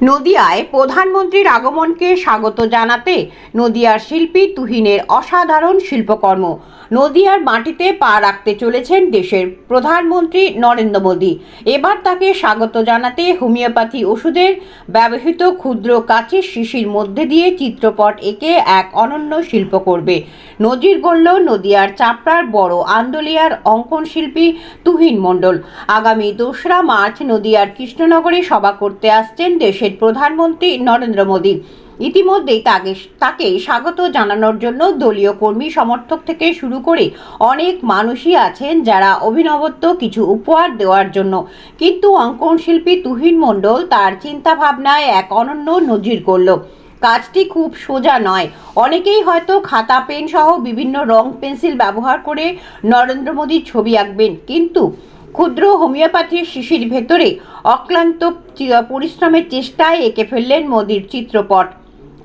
নদিয়ায় প্রধানমন্ত্রীর আগমনকে স্বাগত জানাতে নদিয়ার শিল্পী তুহিনের অসাধারণ শিল্পকর্ম। নদিয়ার মাটিতে পা রাখতে চলেছেন দেশের প্রধানমন্ত্রী নরেন্দ্র মোদী। এবার তাকে স্বাগত জানাতে হোমিওপ্যাথি ওষুধের ব্যবহৃত ক্ষুদ্র কাচের শিশির মধ্যে দিয়ে চিত্রপট এঁকে এক অনন্য শিল্প করবে। নজির গড়ল নদিয়ার চাপড়ার বড় আন্দোলিয়ার অঙ্কন শিল্পী তুহিন মণ্ডল। আগামী দোসরা মার্চ নদিয়ার কৃষ্ণনগরে সভা করতে আসছেন দেশের প্রধানমন্ত্রী নরেন্দ্র মোদী। ইতিমধ্যেই তাকে তাকে স্বাগত জানানোর জন্য দলীয় কর্মী সমর্থক থেকে শুরু করে অনেক মানুষই আছেন যারা অভিনবত্ব কিছু উপহার দেওয়ার জন্য। কিন্তু অঙ্কন শিল্পী তুহিন মণ্ডল তার চিন্তাভাবনায় এক অনন্য নজির করল। কাজটি খুব সোজা নয়। অনেকেই হয়তো খাতা পেন সহ বিভিন্ন রং পেন্সিল ব্যবহার করে নরেন্দ্র মোদীর ছবি আঁকবেন। কিন্তু ক্ষুদ্র হোমিওপ্যাথির শিশির ভেতরে অক্লান্ত পরিশ্রমের চেষ্টায় এঁকে ফেললেন মোদীর চিত্রপট।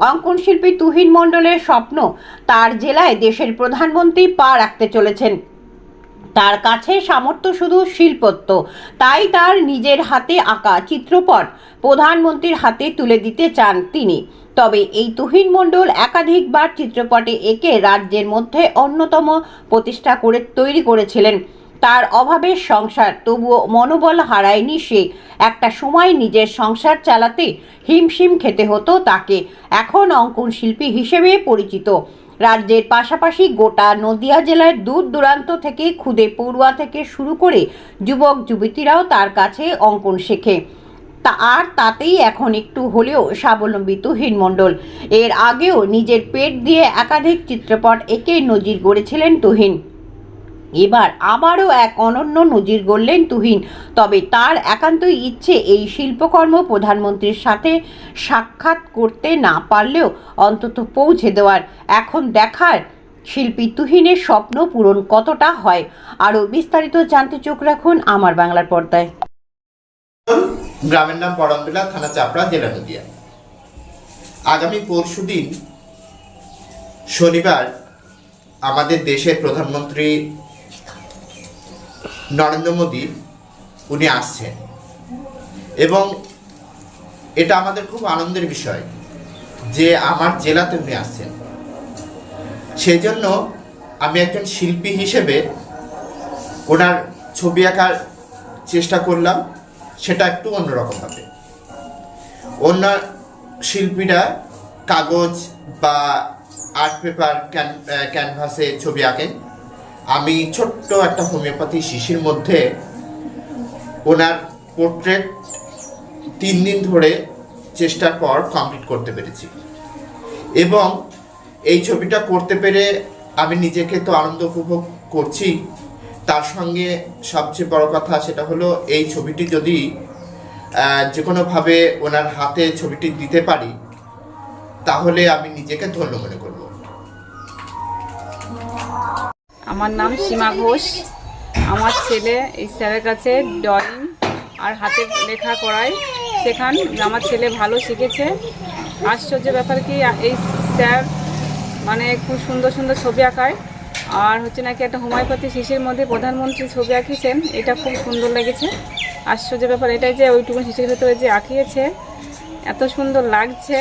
অঙ্কন শিল্পী তুহিন মণ্ডলের স্বপ্ন তার জেলায় দেশের প্রধানমন্ত্রী পা রাখতে চলেছেন। তার কাছে সামর্থ্য শুধু শিল্পত্ব, তাই তার নিজের হাতে আঁকা চিত্রপট প্রধানমন্ত্রীর হাতে তুলে দিতে চান তিনি। তবে এই তুহিন মণ্ডল একাধিকবার চিত্রপটে এঁকে রাজ্যের মধ্যে অন্যতম প্রতিষ্ঠা করে তৈরি করেছিলেন। তার অভাবের সংসার, তবুও মনোবল হারায়নি সে। একটা সময় নিজের সংসার চালাতে হিমশিম খেতে হতো তাকে। এখন অঙ্কন শিল্পী হিসেবে পরিচিত। রাজ্যের পাশাপাশি গোটা নদিয়া জেলার দূর দূরান্ত থেকে খুদে পড়ুয়া থেকে শুরু করে যুবক যুবতীরাও তার কাছে অঙ্কন শেখে। তা আর তাতেই এখন একটু হলেও স্বাবলম্বী তুহিন মণ্ডল এর আগেও নিজের পেট দিয়ে একাধিক চিত্রপট এঁকে নজির গড়েছিলেন তুহিন। এবার আবারও এক অনন্য নজির গড়লেন তুহিন। তবে তার একান্তই ইচ্ছে এই শিল্পকর্ম প্রধানমন্ত্রীর সাথে সাক্ষাৎ করতে না পারলেও অন্তত পৌঁছে দেওয়ার। এখন দেখার শিল্পী তুহিনের স্বপ্ন পূরণ কতটা হয়, আরও বিস্তারিত জানতে চোখ রাখুন আমার বাংলার পর্দায়। গ্রামের নাম পরমবিলা থানা চাপড়া, জেলা নদিয়া। আগামী পরশুদিন শনিবার আমাদের দেশের প্রধানমন্ত্রী নরেন্দ্র মোদী, উনি আসছেন। এবং এটা আমাদের খুব আনন্দের বিষয় যে আমার জেলাতে উনি আসছেন। সেই জন্য আমি একজন শিল্পী হিসেবে ওনার ছবি আঁকার চেষ্টা করলাম, সেটা একটু অন্যরকম হবে অন্য শিল্পীরা কাগজ বা আর্ট পেপার ক্যানভাসে ছবি আঁকেন। আমি ছোট্ট একটা হোমিওপ্যাথি শিশির মধ্যে ওনার পোর্ট্রেট তিন দিন ধরে চেষ্টার পর কমপ্লিট করতে পেরেছি। এবং এই ছবিটা করতে পেরে আমি নিজেকে তো আনন্দ উপভোগ করছি। তার সঙ্গে সবচেয়ে বড় কথা সেটা হলো, এই ছবিটি যদি যে কোনোভাবে ওনার হাতে ছবিটি দিতে পারি, তাহলে আমি নিজেকে ধন্য মনে করব আমার নাম সীমা ঘোষ। আমার ছেলে এই স্যারের কাছে ড্রয়িং আর হাতে লেখা করায় সেখান আমার ছেলে ভালো শিখেছে। আশ্চর্য ব্যাপার কি, এই স্যার মানে খুব সুন্দর সুন্দর ছবি আঁকায়। আর হচ্ছে নাকি একটা হোমিওপ্যাথি শিশির মধ্যে প্রধানমন্ত্রী ছবি আঁকিয়েছেন। এটা খুব সুন্দর লেগেছে। আশ্চর্য ব্যাপার এটাই যে ওইটুকু শিশির ভেতরে যে আঁকিয়েছে, এত সুন্দর লাগছে।